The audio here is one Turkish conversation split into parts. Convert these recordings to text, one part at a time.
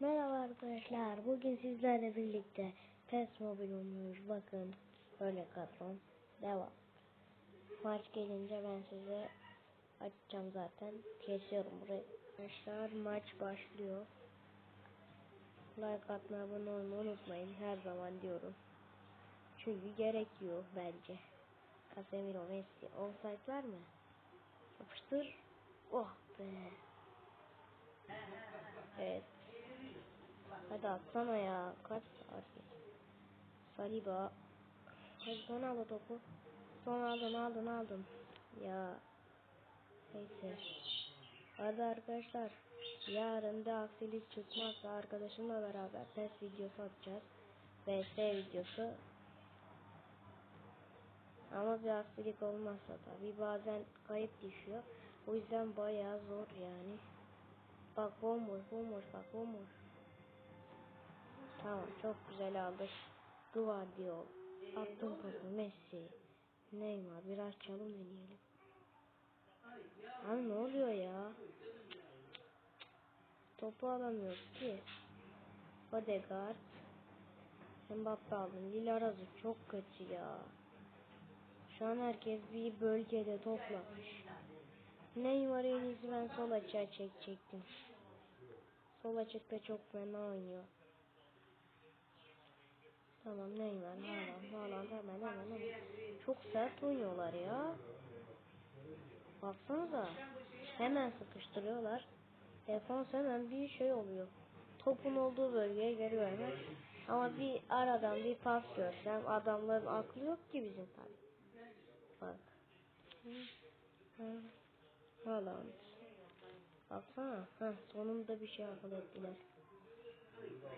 Merhaba arkadaşlar. Bugün sizlerle birlikte PES Mobile oynuyoruz. Bakın böyle kadron. Devam. Maç gelince ben size açacağım zaten. Kesiyorum burayı. Arkadaşlar maç başlıyor. Like atmayı, abone olmayı unutmayın. Her zaman diyorum. Çünkü gerekiyor bence. Casemiro, Messi. Offside var mı? Yapıştır. Oh be. Evet. Hadi atsana ya. Kaç saat Saliba. Hadi son al o topu. Son aldın aldın aldın. Ya. Neyse. Hadi arkadaşlar. Yarın da aksilik çıkmazsa arkadaşımla beraber test videosu atacağız. VS videosu. Ama bir aksilik olmazsa tabi bazen kayıp düşüyor. O yüzden bayağı zor yani. Bak bomboş bomboş bak bomboş. Çok güzel aldık. Guardiol. Attım topu Messi. Neymar biraz çalım deneyelim. Abi ne oluyor ya? Topu alamıyoruz ki. Odegaard. Mbappe aldım. Lilarazı çok kötü ya. Şu an herkes bir bölgede toplamış. Neymar en ben sol açığa çekecektim. Sol açıkta çok fena oynuyor. Tamam Neymar, Haaland, Haaland hemen hemen hemen. Çok sert oynuyorlar ya. Baksanıza. Hemen sıkıştırıyorlar. Defans hemen bir şey oluyor. Topun olduğu bölgeye geri vermek. Ama bir aradan bir pas görsem adamların aklı yok ki bizim tabi. Bak. Haaland. Baksana. Heh, sonunda bir şey akıl ettiler.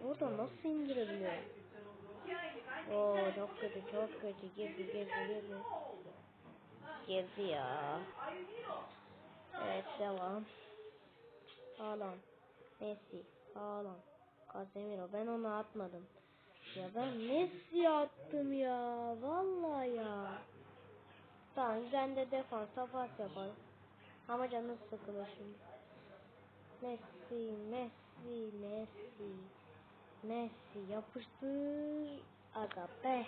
Orada nasıl indirebiliyor? Oo çok kötü çok kötü girdi girdi girdi. Girdi ya. Evet devam. Haaland. Messi. Haaland. Casemiro. Ben onu atmadım. Ya ben Messi attım ya. Vallahi ya. Tamam ben de defansa pas yaparım. Ama canım sıkılır şimdi. Messi, Messi, Messi. Messi yapıştır. Aga be.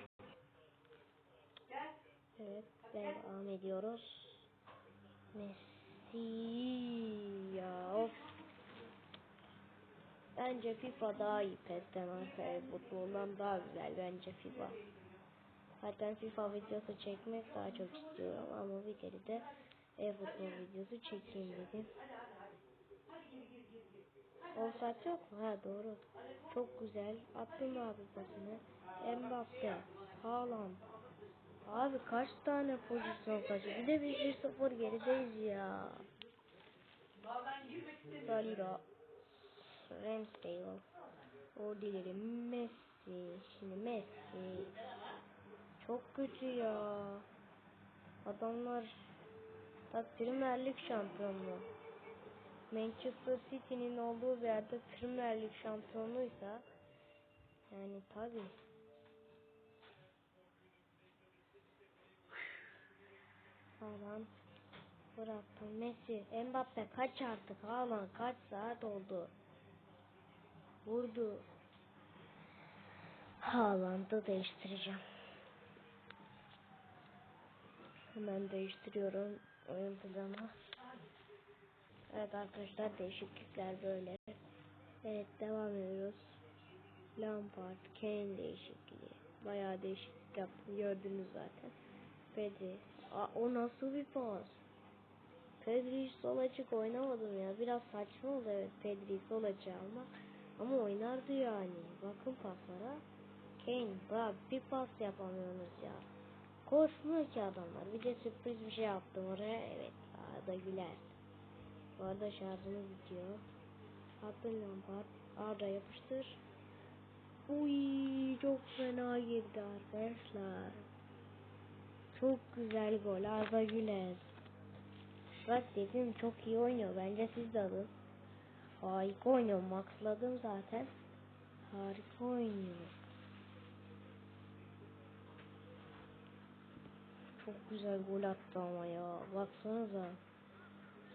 Evet devam ediyoruz. Messi ya of. Bence FIFA daha iyi PES'ten arkaya futboldan daha güzel bence FIFA. Zaten FIFA videosu çekmek daha çok istiyorum ama bir kere de e-futbol videosu çekeyim dedim. Offside yok mu? Ha doğru. Çok güzel. Attım abi pasını. Mbappe. Haaland. Abi kaç tane pozisyon kaçıyor? Bir de biz 1-0 gerideyiz ya. Dalira. Ramsdale. Ordileri Messi. Şimdi Messi. Çok kötü ya. Adamlar Bak Premier Lig şampiyonluğu. Manchester City'nin olduğu bir yerde Premier Lig şampiyonluğuysa yani tabi. Haaland bıraktım. Messi, Mbappe kaç artık Haaland kaç saat oldu. Vurdu. Haaland'ı değiştireceğim. Hemen değiştiriyorum oyun planı. Evet arkadaşlar değişiklikler böyle. Evet devam ediyoruz. Lampard, Kane değişikliği. Bayağı değişiklik yaptım gördünüz zaten. Pedri. Aa, o nasıl bir pas? Pedri hiç sol açık oynamadım ya. Biraz saçma oldu evet Pedri'yi sol açığa almak. Ama oynardı yani. Bakın paslara. Kane bak bir pas yapamıyorsunuz ya. Koşmuyor ki adamlar. Bir de sürpriz bir şey yaptım oraya. Evet Arda Güler. Bu arada şarjımız bitiyor. Attın Lampard. Arda yapıştır. Uy çok fena girdi arkadaşlar. Çok güzel gol Arda Güler. Bak dedim çok iyi oynuyor. Bence siz de alın. Harika oynuyor. Maxladım zaten. Harika oynuyor. Çok güzel gol attı ama ya. Baksanıza.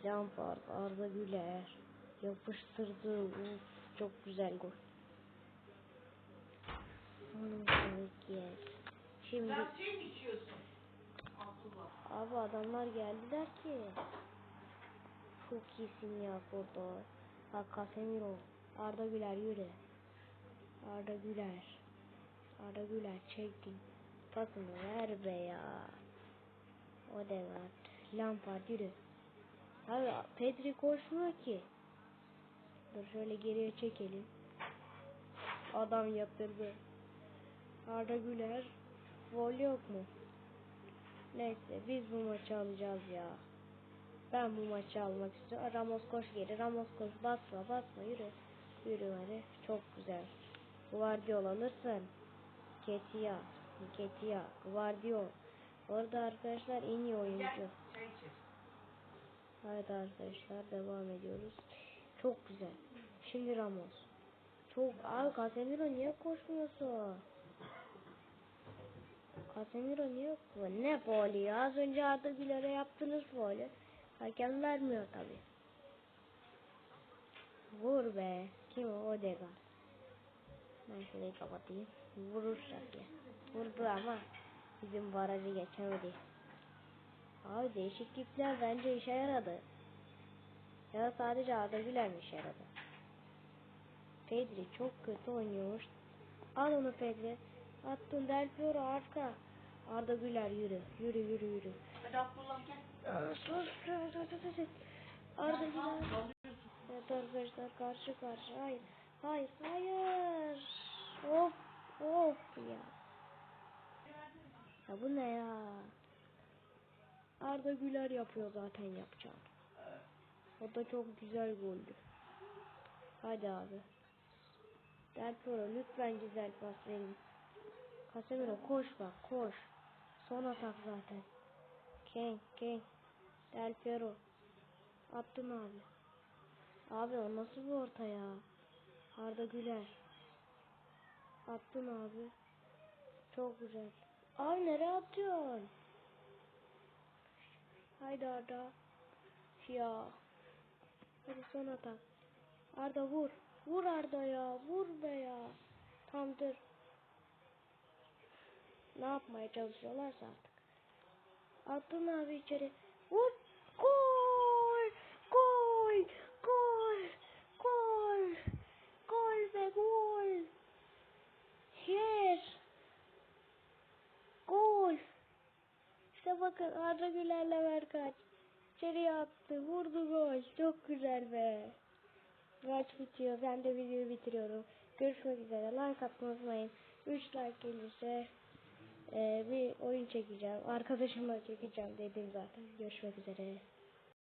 Lampard, Arda Güler yapıştırdı. Uf, Çok güzel gol. Şimdi Sen şey mi içiyorsun? Abdullah. abi adamlar geldiler ki. Çok iyisin ya burada. Bak Casemiro. Arda Güler yürü. Arda Güler. Arda Güler çektin. Pasını ver be ya. Odegaard. Lampard yürü. Abi Pedri koşmuyor ki. Dur şöyle geriye çekelim. Adam yatırdı. Arda Güler. Gol yok mu? Neyse biz bu maçı alacağız ya. Ben bu maçı almak istiyorum. Ramos koş geri. Ramos koş. Basma basma yürü. Yürü hadi. Çok güzel. Guardiola alırsın. Ketia. Ketia. Guardiola. Orada arkadaşlar en iyi oyuncu. Haydi arkadaşlar devam ediyoruz. Çok güzel. Şimdi Ramos. Çok abi Casemiro niye koşmuyorsun? Casemiro niye koşmuyor? Ne faulü ya? Az önce Arda Güler'e yaptınız faulü. Hakem vermiyor tabi. Vur be. Kim o? Odegaard. Ben şurayı kapatayım. Vurursak ya. Vurdu ama bizim barajı geçemedi. Abi değişiklikler bence işe yaradı. Ya sadece Arda Güler mi işe yaradı? Pedri çok kötü oynuyormuş. Al onu Pedri. Attın Del Piero arka. Arda Güler yürü. Yürü yürü yürü. Hadi Abdullah gel. Arda Güler. Evet arkadaşlar karşı karşı. Hayır. Hayır. Hayır. Of. Of ya. Ya bu ne ya? Arda Güler yapıyor zaten yapacağını. O da çok güzel goldü. Hadi abi. Del Piero lütfen güzel pas verin. Casemiro koş bak koş. Son atak zaten. Ken Ken. Del Piero. Attın abi. Abi o nasıl bir orta ya? Arda Güler. Attın abi. Çok güzel. Abi nereye atıyorsun? Haydi Arda. Ya. Hadi son atak. Arda vur. Vur Arda ya. Vur be ya. Tam dur. Ne yapmaya çalışıyorlarsa artık. Attın abi içeri. Vur. Gol. Gol. Gol. Gol. Gol be gol. Yes. Gol. İşte bakın Arda Güler'le Berkaç. İçeriye attı. Vurdu gol. Çok güzel be. Maç bitiyor. Ben de videoyu bitiriyorum. Görüşmek üzere. Like atmayı unutmayın. 3 like gelirse e, bir oyun çekeceğim. Arkadaşımla çekeceğim dedim zaten. Görüşmek üzere.